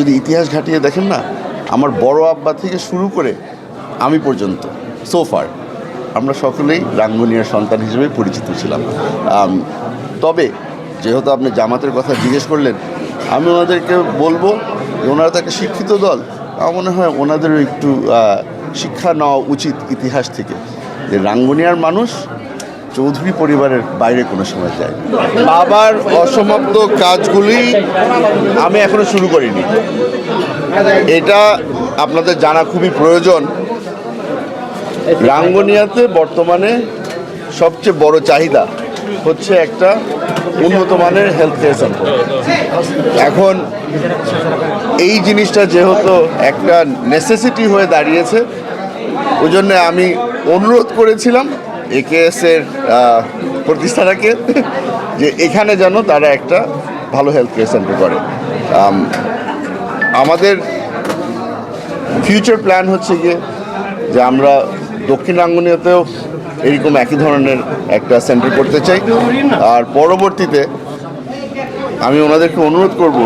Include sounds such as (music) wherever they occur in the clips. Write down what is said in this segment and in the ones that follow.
যদি ইতিহাস ঘাটিয়ে দেখেন না, আমার বড় আব্বা থেকে শুরু করে আমি পর্যন্ত সোফার আমরা সকলেই রাঙ্গুনিয়ার সন্তান হিসেবে পরিচিত ছিলাম। তবে যেহেতু আপনি জামাতের কথা জিজ্ঞেস করলেন, আমি ওনাদেরকে বলব ওনারা তো একটা শিক্ষিত দল। আমার মনে হয় ওনাদেরও একটু শিক্ষা নেওয়া উচিত ইতিহাস থেকে। যে রাঙ্গুনিয়ার মানুষ চৌধুরী পরিবারের বাইরে কোনো সময় যায় না। বাবার অসমাপ্ত কাজগুলি আমি এখনও শুরু করিনি। এটা আপনাদের জানা খুবই প্রয়োজন। রাঙ্গনিয়াতে বর্তমানে সবচেয়ে বড় চাহিদা হচ্ছে একটা উন্নত মানের হেলথ কেয়ার সেন্টার এখন এই জিনিসটা যেহেতু একটা নেসেসিটি হয়ে দাঁড়িয়েছে ওই জন্য আমি অনুরোধ করেছিলাম একেএস এর আহ, প্রতিষ্ঠাতাকে যে এখানে যেন তারা একটা ভালো হেলথ কেয়ার সেন্টার করে। আমাদের ফিউচার প্ল্যান হচ্ছে গিয়ে যে আমরা দক্ষিণ রাঙ্গুনিয়াতেও এরকম একই ধরনের একটা সেন্টার করতে চাই। আর পরবর্তীতে আমি ওনাদেরকে অনুরোধ করব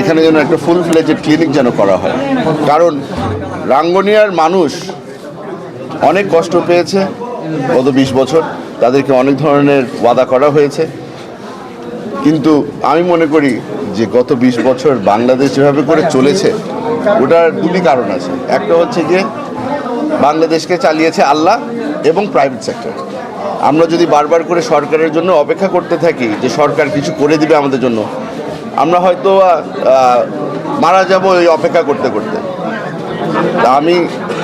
এখানে যেন একটা ফুল ফ্লেজেড ক্লিনিক যেন করা হয়। কারণ রাঙ্গনিয়ার মানুষ অনেক কষ্ট পেয়েছে গত বিশ বছর তাদেরকে অনেক ধরনের ওয়াদা করা হয়েছে। কিন্তু আমি মনে করি যে গত বিশ বছর বাংলাদেশ যেভাবে করে চলেছে, ওটার দুটি কারণ আছে। একটা হচ্ছে যে বাংলাদেশকে চালিয়েছে আল্লাহ এবং প্রাইভেট সেক্টর আমরা যদি বারবার করে সরকারের জন্য অপেক্ষা করতে থাকি যে সরকার কিছু করে দিবে আমাদের জন্য, আমরা হয়তো মারা যাব এই অপেক্ষা করতে করতে। আমি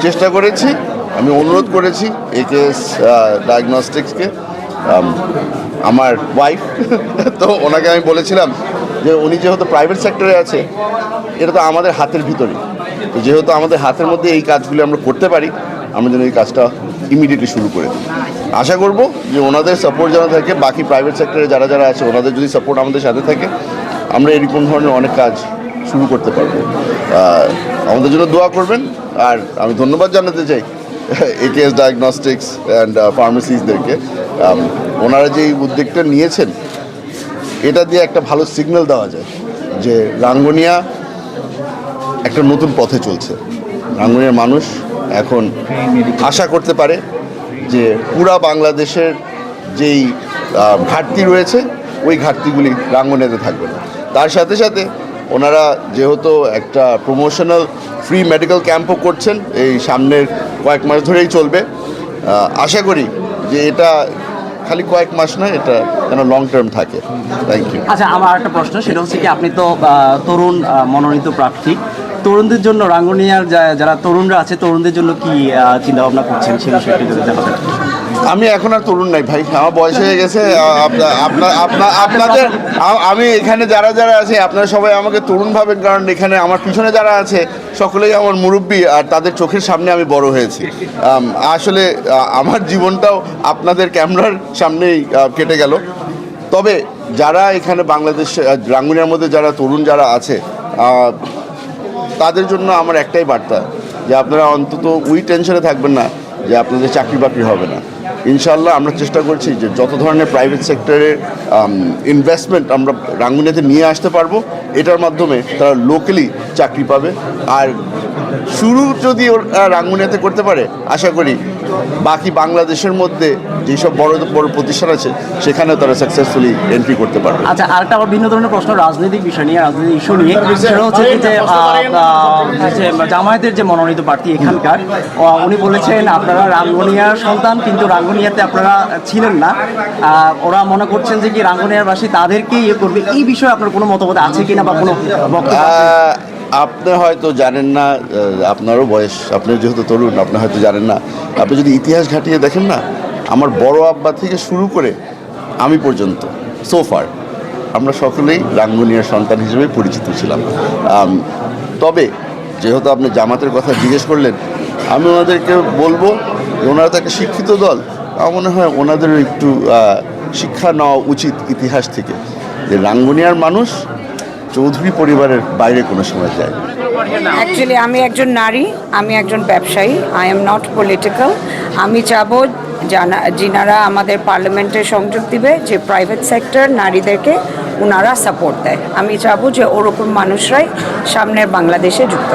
চেষ্টা করেছি আমি অনুরোধ করেছি একেএস ডায়াগনস্টিক্সকে আমার ওয়াইফ (laughs) তো ওনাকে আমি বলেছিলাম যে উনি যেহেতু প্রাইভেট সেক্টরে আছে, এটা তো আমাদের হাতের ভিতরেই। তো যেহেতু আমাদের হাতের মধ্যে এই কাজগুলি আমরা করতে পারি, আমরা যেন এই কাজটা ইমিডিয়েটলি শুরু করে দিই। আশা করব যে ওনাদের সাপোর্ট যেন থাকে, বাকি প্রাইভেট সেক্টরে যারা যারা আছে, ওনাদের যদি সাপোর্ট আমাদের সাথে থাকে, আমরা এরকম ধরনের অনেক কাজ শুরু করতে পারব। আমাদের জন্য দোয়া করবেন, আর আমি ধন্যবাদ জানাতে চাই একেএস ডায়াগনস্টিক্স অ্যান্ড ফার্মেসিসদেরকে ওনারা যে উদ্যোগটা নিয়েছেন, এটা দিয়ে একটা ভালো সিগন্যাল দেওয়া যায় যে রাঙ্গুনিয়া একটা নতুন পথে চলছে। রাঙ্গুনিয়ার মানুষ এখন আশা করতে পারে যে পুরা বাংলাদেশের যেই ঘাটতি রয়েছে, ওই ঘাটতিগুলি রাঙ্গুনিয়াতে থাকবে না। তার সাথে সাথে ওনারা যেহেতু একটা প্রমোশনাল ফ্রি মেডিকেল ক্যাম্পও করছেন, এই সামনের কয়েক মাস ধরেই চলবে। আশা করি যে এটা খালি কয়েক মাস না এটা যেন লং টার্ম থাকে। থ্যাংক ইউ আচ্ছা আমার একটা প্রশ্ন, সেটা হচ্ছে কি আপনি তো তরুণ মনোনীত প্রার্থী। তরুণদের জন্য রাঙ্গুনিয়ার যারা তরুণরা আছে, তরুণদের জন্য কি চিন্তা ভাবনা করছেন সে বিষয়টি যদি আমি এখন আর তরুণ নাই ভাই, আমার বয়স হয়ে গেছে আপনাদের আমি এখানে যারা যারা আছে, আপনারা সবাই আমাকে তরুণ ভাবেন, কারণ এখানে আমার পিছনে যারা আছে, সকলেই আমার মুরব্বী, আর তাদের চোখের সামনে আমি বড় হয়েছি। আসলে আমার জীবনটাও আপনাদের ক্যামেরার সামনেই কেটে গেল। তবে যারা এখানে বাংলাদেশ রাঙ্গুনিয়ার মধ্যে যারা তরুণ যারা আছে তাদের জন্য আমার একটাই বার্তা, যে আপনারা অন্তত ওই টেনশনে থাকবেন না, যে আপনাদের চাকরি বাকরি হবে না। ইনশাল্লাহ আমরা চেষ্টা করছি যে যত ধরনের প্রাইভেট সেক্টরের ইনভেস্টমেন্ট আমরা রাঙ্গুনিয়াতে নিয়ে আসতে পারব এটার মাধ্যমে তারা লোকালি চাকরি পাবে। আর শুরু যদি ওরা রাঙ্গুনিয়াতে করতে পারে আশা করি বাকি বাংলাদেশের মধ্যে যেসব বড় বড় প্রতিষ্ঠান আছে সেখানেও তারা সাকসেসফুলি এন্ট্রি করতে পারবে। আচ্ছা আরেকটা আবার ভিন্ন ধরনের প্রশ্ন রাজনৈতিক বিষয় নিয়ে রাজনৈতিক ইস্যু নিয়ে। সেটা হচ্ছে যে জামায়াতের যে মনোনীত প্রার্থী এখানকার উনি বলেছেন আপনারা রাঙ্গুনিয়ার সন্তান কিন্তু রাঙ্গুনিয়াতে আপনারা ছিলেন না। ওরা মনে করছেন যে কি রাঙ্গুনিয়ারবাসী তাদেরকে ইয়ে করবে। এই বিষয়ে আপনার কোনো মতামত আছে কিনা বা কোনো আপনি হয়তো জানেন না আপনারও বয়স। আপনি যেহেতু তরুণ, আপনি হয়তো জানেন না। আপনি যদি ইতিহাস ঘাটিয়ে দেখেন না, আমার বড় আব্বা থেকে শুরু করে আমি পর্যন্ত সোফার আমরা সকলেই রাঙ্গুনিয়ার সন্তান হিসেবে পরিচিত ছিলাম। তবে যেহেতু আপনি জামাতের কথা জিজ্ঞেস করলেন, আমি ওনাদেরকে বলব ওনারা তো একটা শিক্ষিত দল। আমার মনে হয় ওনাদেরও একটু শিক্ষা নেওয়া উচিত ইতিহাস থেকে যে রাঙ্গুনিয়ার মানুষ চৌধুরী পরিবারের বাইরে কোনো সময় যায়। অ্যাকচুয়ালি আমি একজন নারী, আমি একজন ব্যবসায়ী আই এম নট পলিটিক্যাল আমি চাবো জানা, যিনারা আমাদের পার্লামেন্টে সংযোগ দিবে, যে প্রাইভেট সেক্টর নারীদেরকে ওনারা সাপোর্ট দেয় আমি চাবো যে ওরকম মানুষরাই সামনের বাংলাদেশে যুক্ত।